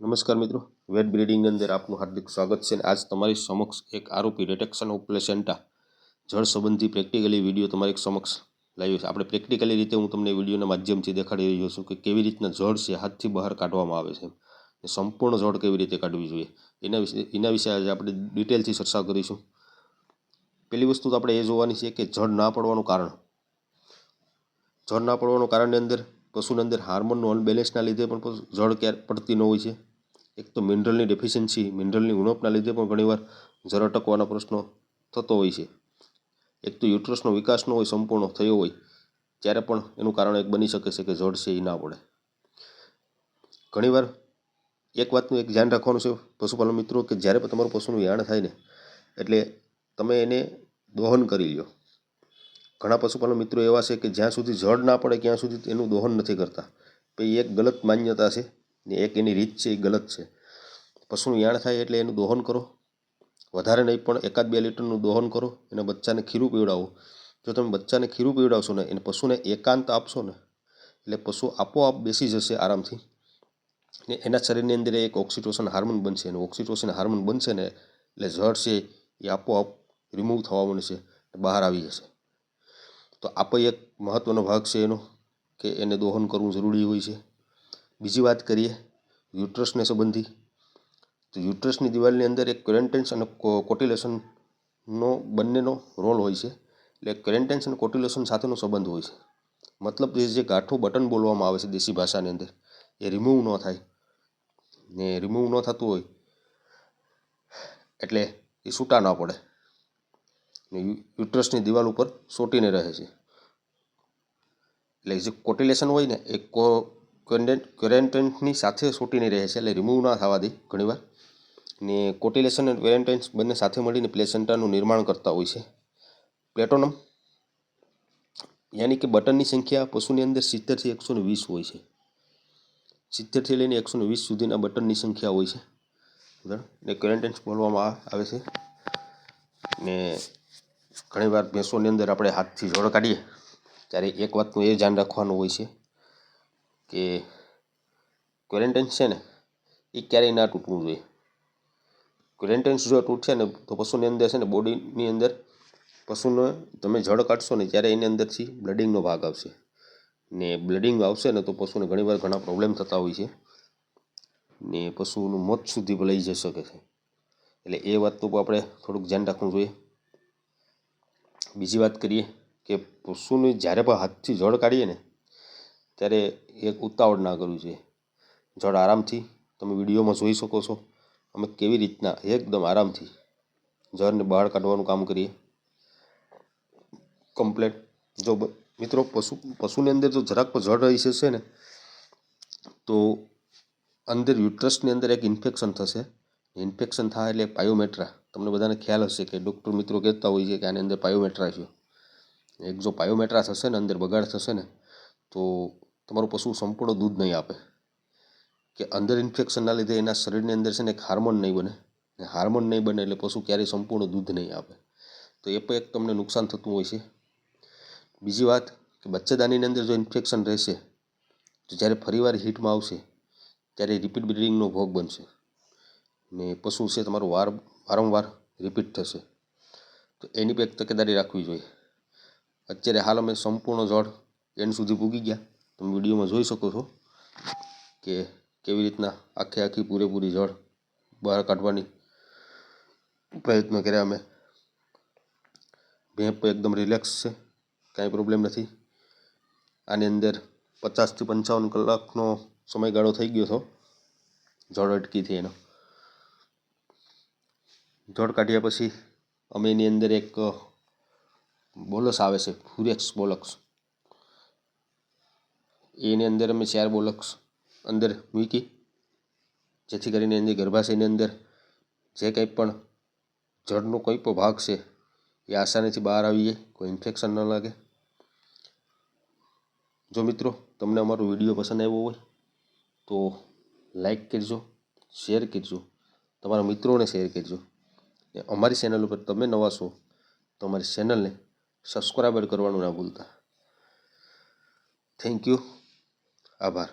નમસ્કાર મિત્રો. વેટ બ્રીડિંગની અંદર આપનું હાર્દિક સ્વાગત છે આજ તમારી સમક્ષ એક આરોપી ડિટેક્શન ઓફ પ્લેસેન્ટા જળ સંબંધી પ્રેક્ટિકલી વીડિયો તમારી સમક્ષ લાવ્યો છે. આપણે પ્રેક્ટિકલી રીતે હું તમને વિડીયોના માધ્યમથી દેખાડી રહ્યો છું કે કેવી રીતના જળ છે હાથથી બહાર કાઢવામાં આવે છે અને સંપૂર્ણ જળ કેવી રીતે કાઢવી જોઈએ. એના વિશે એના વિશે આજે આપણે ડિટેલથી ચર્ચા કરીશું. પહેલી વસ્તુ તો આપણે એ જોવાની છે કે જળ ના પડવાનું કારણ. જળ ના પડવાનું કારણની અંદર પશુની અંદર હાર્મોનનું અનબેલેન્સના લીધે પણ જળ ક્યારે પડતી ન હોય છે. એક તો મિનરલની ડેફિશિયન્સી, મિનરલની ઉણપના લીધે પણ ઘણીવાર જળ અટકવાનો પ્રશ્નો થતો હોય છે. એક તો યુટ્રસનો વિકાસ ન હોય, સંપૂર્ણ થયો હોય, ત્યારે પણ એનું કારણ એક બની શકે છે કે જળ છે એ ના પડે. ઘણીવાર એક વાતનું એક ધ્યાન રાખવાનું છે પશુપાલન મિત્રો, કે જ્યારે પણ તમારું પશુનું યાણ થાય ને, એટલે તમે એને દોહન કરી લ્યો. ઘણા પશુપાલન મિત્રો એવા છે કે જ્યાં સુધી જળ ના પડે ત્યાં સુધી એનું દોહન નથી કરતા. એ એક ગલત માન્યતા છે ને એક એની રીત છે એ ગલત છે. પશુનું યાણ થાય એટલે એનું દોહન કરો. વધારે નહીં પણ એકાદ બે લીટરનું દોહન કરો. અને બચ્ચાને ખીરું પીવડાવો. જો તમે બચ્ચાને ખીરું પીવડાવશો ને, એને પશુને એકાંત આપશો ને, એટલે પશુ આપોઆપ બેસી જશે આરામથી. ને એના શરીરની અંદર એક ઓક્સિટોસન હાર્મોન બનશે. અને ઓક્સિટોસન હાર્મોન બનશે ને, એટલે જળ છે એ આપોઆપ રિમૂવ થવા માંડશે બહાર આવી જશે. તો આપો એક મહત્ત્વનો ભાગ છે એનો, કે એને દોહન કરવું જરૂરી હોય છે. બીજી વાત કરીએ યુટ્રસને સંબંધી. તો યુટ્રસની દિવાલની અંદર એક ક્વેરેન્ટેન્સ અને કોટિલેશનનો બંનેનો રોલ હોય છે. એટલે ક્વેરેન્ટેન્સ અને કોટિલેશન સાથેનો સંબંધ હોય છે. મતલબ જે ગાંઠું બટન બોલવામાં આવે છે દેશી ભાષાની અંદર, એ રિમૂવ ન થાય. ને રિમૂવ ન થતું હોય, એટલે એ છૂટા ના પડે. ને યુટ્રસની દિવાલ ઉપર સોટીને રહે છે. એટલે જે કોટિલેશન હોય ને, એ કો ક્વેરેન્ટેન્ટની સાથે સોટીને રહે છે, એટલે રિમૂવ ના થવા દે ઘણીવાર. ને કોટિલેશન અને ક્વેરેન્ટેન્સ બંને સાથે મળીને પ્લેસેન્ટાનું નિર્માણ કરતા હોય છે. પ્લેટોનમ, યાની કે બટનની સંખ્યા પશુની અંદર સિત્તેરથી એકસો ને વીસ હોય છે. સિત્તેરથી લઈને એકસો ને વીસ સુધીના બટનની સંખ્યા હોય છે. ને ક્વેરેન્ટેન્સ બોલવામાં આવે છે. ને ઘણીવાર ભેંસોની અંદર આપણે હાથથી જોડ કાઢીએ, ત્યારે એક વાતનું એ ધ્યાન રાખવાનું હોય છે કે ક્વોરન્ટાઇન છે ને, એ ક્યારેય ના તૂટવું જોઈએ. ક્વોરન્ટાઇન જો તૂટશે ને, તો પશુની અંદર છે ને, બોડીની અંદર પશુને તમે જળ કાઢશો ને, ત્યારે એની અંદરથી બ્લડિંગનો ભાગ આવશે. ને બ્લડિંગ આવશે ને, તો પશુને ઘણીવાર ઘણા પ્રોબ્લેમ થતા હોય છે. ને પશુનું મોત સુધી લઈ જઈ શકે છે. એટલે એ વાતનું પણ આપણે થોડુંક ધ્યાન રાખવું જોઈએ. બીજી વાત કરીએ કે પશુને જ્યારે પણ હાથથી જળ કાઢીએ ને, ત્યારે એક ઉતાવળ ના કરવી જોઈએ. જળ આરામથી તમે વિડીયોમાં જોઈ શકો છો, અમે કેવી રીતના એકદમ આરામથી જળને બહાર કાઢવાનું કામ કરીએ. કમ્પ્લેટ. જો મિત્રો, પશુ, પશુની અંદર જો જરાક પણ જળ રહી જશે ને, તો અંદર યુટ્રસની અંદર એક ઇન્ફેક્શન થશે. ઇન્ફેક્શન થાય એટલે પાયોમેટ્રા. તમને બધાને ખ્યાલ હશે કે ડૉક્ટર મિત્રો કહેતા હોય છે કે આની અંદર પાયોમેટ્રા છે. એક જો પાયોમેટ્રા થશે ને, અંદર બગાડ થશે ને, તો તમારું પશુ સંપૂર્ણ દૂધ નહીં આપે. કે અંદર ઇન્ફેક્શનના લીધે એના શરીરની અંદર છે ને એક હાર્મોન નહીં બને. ને હાર્મોન નહીં બને એટલે પશુ ક્યારેય સંપૂર્ણ દૂધ નહીં આપે. તો એ પણ એક તમને નુકસાન થતું હોય છે. બીજી વાત કે બચ્ચેદાનીની અંદર જો ઇન્ફેક્શન રહેશે, તો જ્યારે ફરીવાર હીટમાં આવશે, ત્યારે રિપીટ બ્રિડિંગનો ભોગ બનશે. ને પશુ છે તમારું વાર, વારંવાર રિપીટ થશે. તો એની પણ એક તકેદારી રાખવી જોઈએ. અત્યારે હાલ અમે સંપૂર્ણ જળ એન્ડ સુધી પૂગી ગયા. તમે વિડીયોમાં જોઈ શકો છો કે કેવી રીતના આખે આખી પૂરેપૂરી જળ બહાર કાઢવાની પ્રયત્ન કર્યા અમે. ભેંપ એકદમ રિલેક્સ છે, કાંઈ પ્રોબ્લેમ નથી. આની અંદર પચાસથી પંચાવન કલાકનો સમયગાળો થઈ ગયો હતો જળ અટકીથી એનો. જળ કાઢ્યા પછી અમે એની અંદર એક બોલસ આવે છે, ફુરેક્સ બોલક્સ. એની અંદર અમે ચાર બોલક્સ અંદર મૂકી, જેથી કરીને એની ગર્ભાશયની અંદર જે કંઈ પણ જળનો કોઈ પણ ભાગ છે, એ આસાનીથી બહાર આવી જાય કોઈ ઇન્ફેક્શન ન લાગે. જો મિત્રો, તમને અમારો વીડિયો પસંદ આવ્યો હોય, તો લાઈક કરજો, શેર કરજો, તમારા મિત્રોને શેર કરજો. ને અમારી ચેનલ ઉપર તમે નવા છો, તો અમારી ચેનલને સબસ્ક્રાઈબર કરવાનું ના ભૂલતા. થેન્ક યુ આભાર.